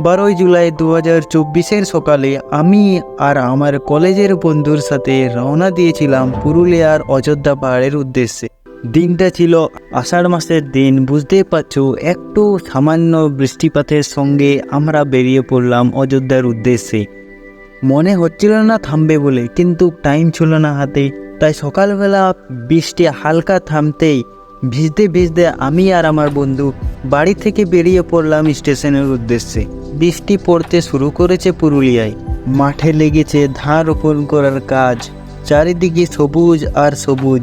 বারোই জুলাই দু হাজার চব্বিশের সকালে আমি আর আমার কলেজের বন্ধুর সাথে রওনা দিয়েছিলাম পুরুলিয়ার অযোধ্যা পাহাড়ের উদ্দেশ্যে। দিনটা ছিল আষাঢ় মাসের দিন, বুঝতেই পারছ, একটু সামান্য বৃষ্টিপাতের সঙ্গে আমরা বেরিয়ে পড়লাম অযোধ্যার উদ্দেশ্যে। মনে হচ্ছিল না থামবে বলে, কিন্তু টাইম ছিল না হাতে, তাই সকালবেলা বৃষ্টি হালকা থামতেই ভিজতে ভিজতে আমি আর আমার বন্ধু বাড়ি থেকে বেরিয়ে পড়লাম স্টেশনের উদ্দেশ্যে। বৃষ্টি পড়তে শুরু করেছে পুরুলিয়ায়। মাঠে লেগেছে ধান রোপণ করার কাজ, চারিদিকে সবুজ আর সবুজ।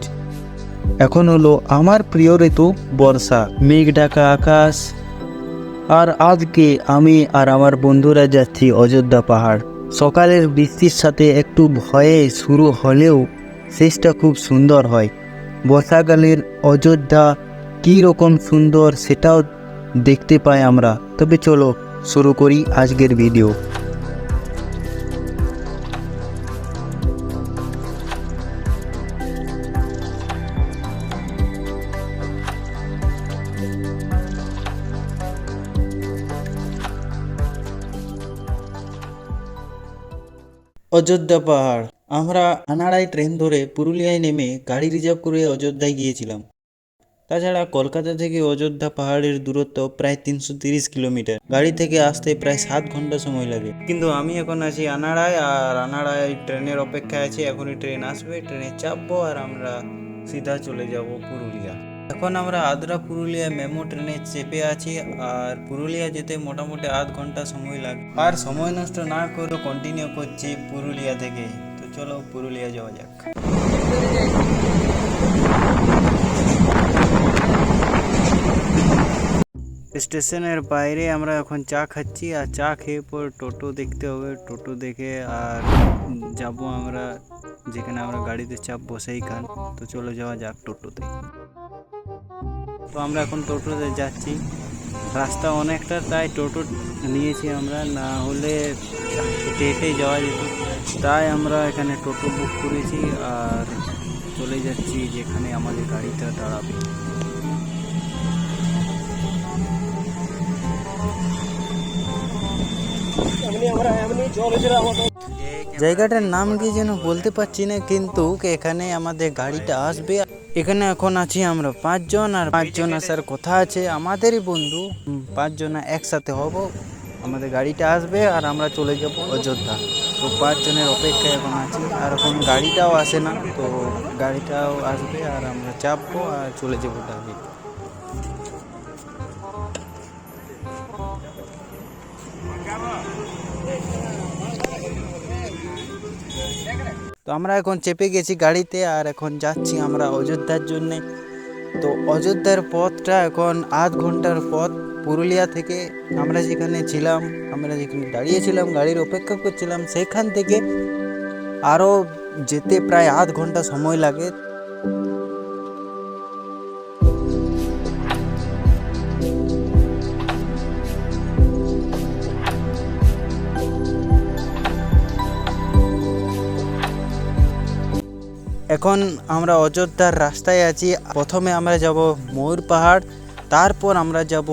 এখন হলো আমার প্রিয় ঋতু, বর্ষা। মেঘ ঢাকা আকাশ। আর আজকে আমি আর আমার বন্ধুরা যাচ্ছি অযোধ্যা পাহাড়। সকালের বৃষ্টির সাথে একটু ভয়ে শুরু হলেও শেষটা খুব সুন্দর হয়। বর্ষাকালের অযোধ্যা কী রকম সুন্দর সেটাও দেখতে পাই আমরা। তবে চলো শুরু করি আজকের ভিডিও। অযোধ্যা পাহাড়। আমরা আনাড়াই ট্রেন ধরে পুরুলিয়ায় নেমে গাড়ি রিজার্ভ করে অযোধ্যায় গিয়েছিলাম। তাছাড়া কলকাতা থেকে অযোধ্যা পাহাড়ের দূরত্ব প্রায় তিনশো তিরিশ কিলোমিটার। গাড়ি থেকে আসতে প্রায় সাত ঘণ্টা সময় লাগে। কিন্তু আমি এখন আছি আনাড়ায় আর আনাড়ায় ট্রেনের অপেক্ষায় আছি। এখনই ট্রেন আসবে, ট্রেনে চাপবো আর আমরা সিধা চলে যাব পুরুলিয়া। এখন আমরা আদ্রা পুরুলিয়া মেমো ট্রেনে চেপে আছি আর পুরুলিয়া যেতে মোটামুটি আধ ঘণ্টা সময় লাগে। আর সময় নষ্ট না করে কন্টিনিউ করছি পুরুলিয়া থেকে। চলো পুরুলিয়া যাওয়া যাক। স্টেশনের বাইরে আমরা এখন চা খাচ্ছি আর চা খেয়ে পর টোটো দেখতে হবে। টোটো দেখে আর যাব আমরা, যেখানে আমরা গাড়িতে চাপ বসেই খান তো চলে যাওয়া যাক টোটোতে। তো আমরা এখন টোটোতে যাচ্ছি। রাস্তা অনেকটা, তাই টোটো নিয়েছি আমরা। না হেঁটে যাওয়া যেত। তাই আমরা এখানে টোটো বুক করেছি আর চলে যাচ্ছি যেখানে আমাদের গাড়িটা দাঁড়াবে। জায়গাটার নাম কি যেন বলতে পারছি না, কিন্তু এখানে আমাদের গাড়িটা আসবে। এখানে এখন আছি আমরা পাঁচজন, আর পাঁচজন আসার কথা আছে আমাদেরই বন্ধু। পাঁচজন একসাথে হব, আমাদের গাড়িটা আসবে আর আমরা চলে যাব অযোধ্যা। তো পাঁচজনের অপেক্ষায় এখন আছি, আর এখন গাড়িটাও আসে না, তো গাড়িটাও আসবে আর আমরা চাপবো আর চলে যাব ডাইরেক্ট। তো আমরা এখন চেপে গেছি গাড়িতে আর এখন যাচ্ছি আমরা অযোধ্যার জন্যে। তো অযোধ্যার পথটা এখন আধ ঘণ্টার পথ পুরুলিয়া থেকে আমরা যেখানে ছিলাম, আমরা যেখানে দাঁড়িয়েছিলাম গাড়ির অপেক্ষা করছিলাম, সেখান থেকে আরও যেতে প্রায় আধ ঘণ্টা সময় লাগে। এখন আমরা অযোধ্যার রাস্তায় আছি। প্রথমে আমরা যাব ময়ূর পাহাড়, তারপর আমরা যাব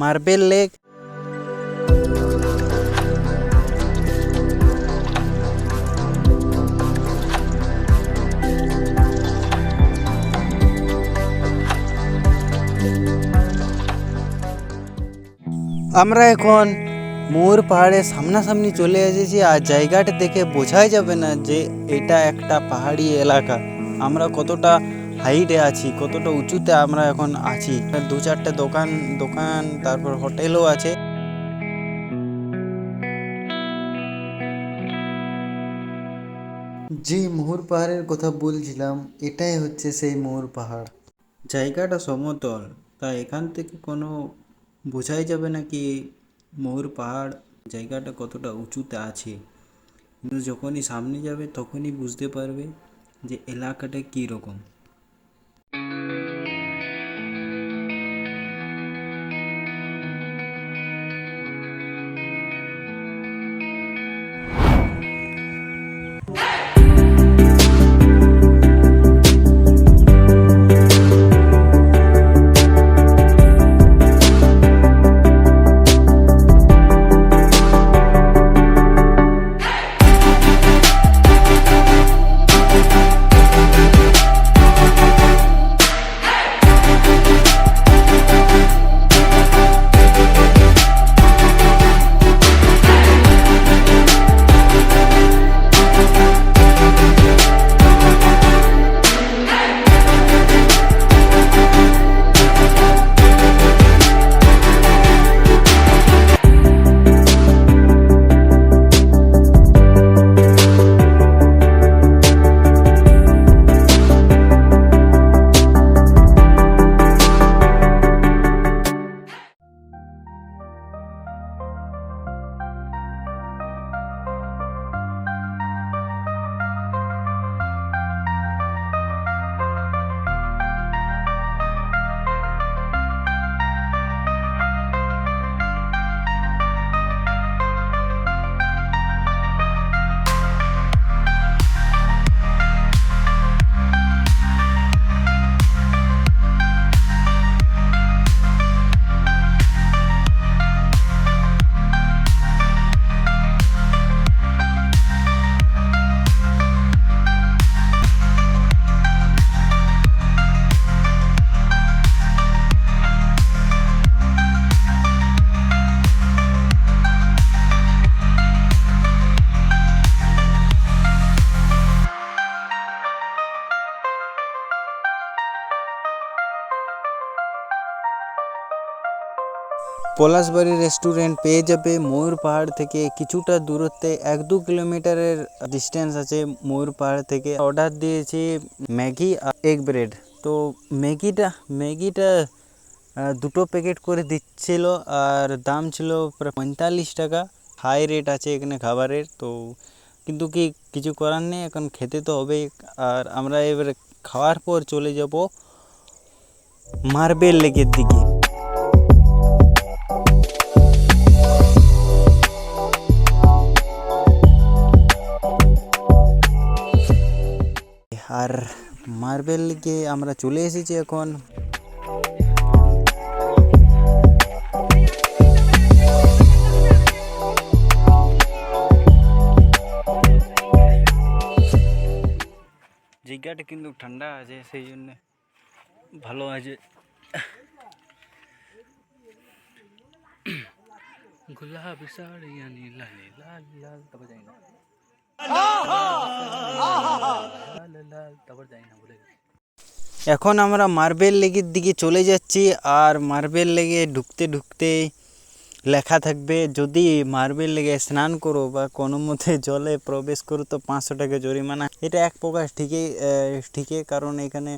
মার্বেল লেক। আমরা এখন ময়ূর পাহাড়ে সামনাসামনি চলে এসেছি আর জায়গাটা দেখে বোঝাই যাবে না যে এটা একটা পাহাড়ি এলাকা। আমরা কতটা হাইটে আছি, কতটা উঁচুতে আমরা এখন আছি। দু চারটে দোকান দোকান, তারপর হোটেলও আছে। যে মোহর পাহাড়ের কথা বলছিলাম, এটাই হচ্ছে সেই মোহর পাহাড়। জায়গাটা সমতল তাই এখান থেকে কোনো বোঝাই যাবে না কি ময়ূর পাহাড় জায়গাটা কতটা উঁচুতে আছে, কিন্তু যখনই সামনে যাবে তখনই বুঝতে পারবে যে এলাকাটা কী রকম পলাশবাড়ি রেস্টুরেন্ট পেয়ে যাবে। ময়ূর পাহাড় থেকে কিছুটা দূরত্বে এক দু কিলোমিটারের ডিস্টেন্স আছে ময়ূর পাহাড় থেকে। অর্ডার দিয়েছি ম্যাগি আর এগ ব্রেড তো ম্যাগিটা ম্যাগিটা দুটো প্যাকেট করে দিচ্ছিল আর দাম ছিল প্রায় পঁয়তাল্লিশ টাকা। হাই রেট আছে এখানে খাবারের, তো কিন্তু কি কিছু করার নেই, এখন খেতে তো হবেই। আর আমরা এবারে খাওয়ার পর চলে যাব মার্বেল লেকের দিকে। আর মার্বেল লেকে আমরা চলে এসেছি এখন জায়গাটা কিন্তু ঠান্ডা আছে সেই জন্য ভালো আছে गुलाबी साड़ियाँ नीला नीला लाल तब जाए এখন আমরা মার্বেল লেগের দিকে চলে যাচ্ছি আর মার্বেল লেগে ঢুকতে ঢুকতে লেখা থাকবে, যদি মার্বেল লেগে স্নান করো বা কোনো মতে জলে প্রবেশ করো তো পাঁচশো টাকা জরিমানা। এটা এক প্রকার ঠিকই ঠিকই, কারণ এখানে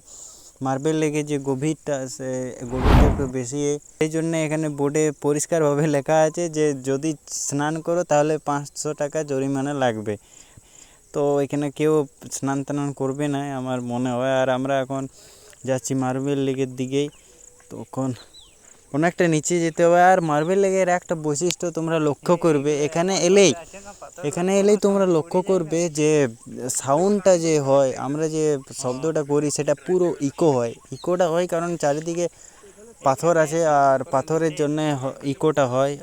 মার্বেল লেগে যে গভীরটা সে গভীরটা একটু বেশি। এই জন্য এখানে বোর্ডে পরিষ্কারভাবে লেখা আছে যে, যদি স্নান করো তাহলে পাঁচশো টাকা জরিমানা লাগবে। তো এখানে কেউ স্নান টান করবে না, আমার মনে হয়। আর আমরা এখন যাচ্ছি মার্বেল লেকের দিকেই। তখন অনেকটা নিচে যেতে হবে। আর মার্বেল লেকের একটা বৈশিষ্ট্য তোমরা লক্ষ্য করবে, এখানে এলেই এখানে এলেই তোমরা লক্ষ্য করবে যে সাউন্ডটা যে হয়, আমরা যে শব্দটা করি সেটা পুরো ইকো হয়। ইকোটা হয় কারণ চারিদিকে পাথর আছে, আর পাথরের জন্য ইকোটা হয়।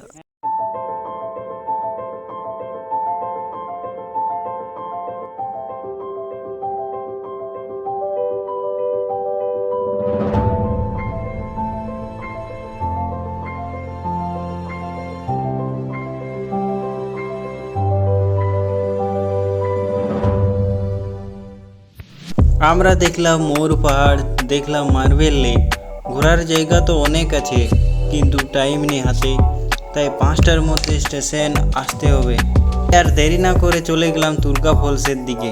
আমরা দেখলাম ময়ূর পাহাড়, দেখলাম মার্বেল লেক। ঘোরার জায়গা তো অনেক আছে, কিন্তু টাইম নেই হাতে। তাই পাঁচটার মধ্যে স্টেশন আসতে হবে। আর দেরি না করে চলে গেলাম দুর্গা ফলসের দিকে।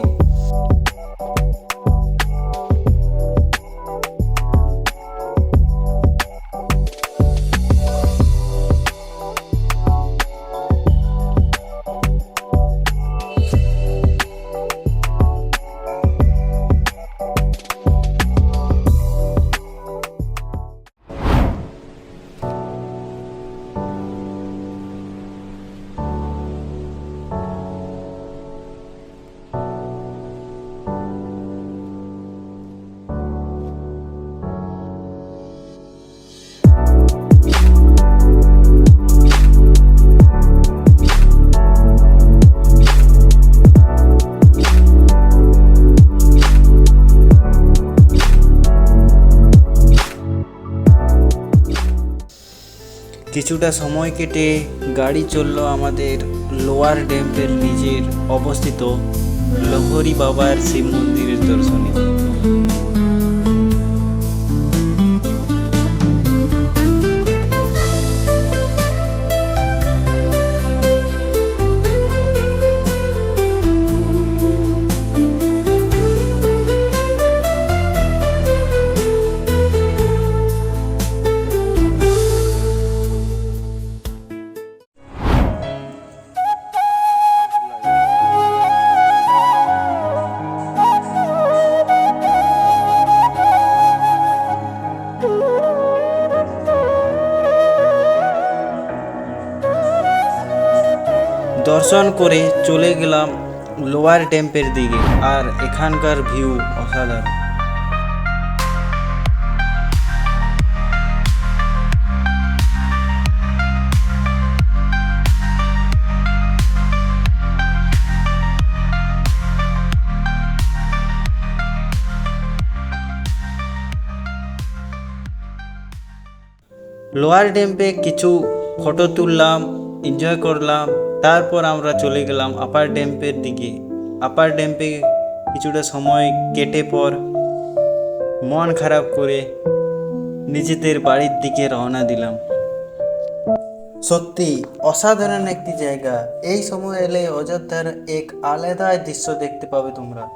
কিছুটা সময় কেটে গাড়ি চলল আমাদের লোয়ার ড্যাম্পের নিজের অবস্থিত লহরি বাবার শিব মন্দিরের দর্শনে। দর্শন করে চলে গেলাম লোয়ার ড্যাম্পের দিকে, আর এখানকার ভিউ অসাধারণ। লোয়ার ড্যাম্পে কিছু ফটো তুললাম এনজয় করলাম। তারপর আমরা চলে গেলাম আপার ড্যাম্পের দিকে। আপার ড্যাম্পে কিছুটা সময় কেটে পর মন খারাপ করে নিজেদের বাড়ির দিকে রওনা দিলাম। সত্যি, অসাধারণ একটি জায়গা। এই সময় এলে অযোধ্যার এক আলাদা দৃশ্য দেখতে পাবে তোমরা।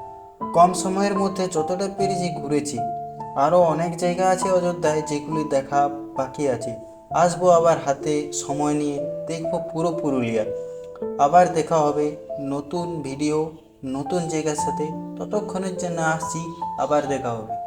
কম সময়ের মধ্যে যতটা পেরেছি ঘুরেছি। আরও অনেক জায়গা আছে অযোধ্যায় যেগুলি দেখা বাকি আছে। আসব আবার হাতে সময় নিয়ে দেখব পুরো পুরুলিয়া। আবার দেখা হবে নতুন ভিডিও নতুন জায়গার সাথে। ততক্ষণের জন্য আসছি আবার দেখা হবে।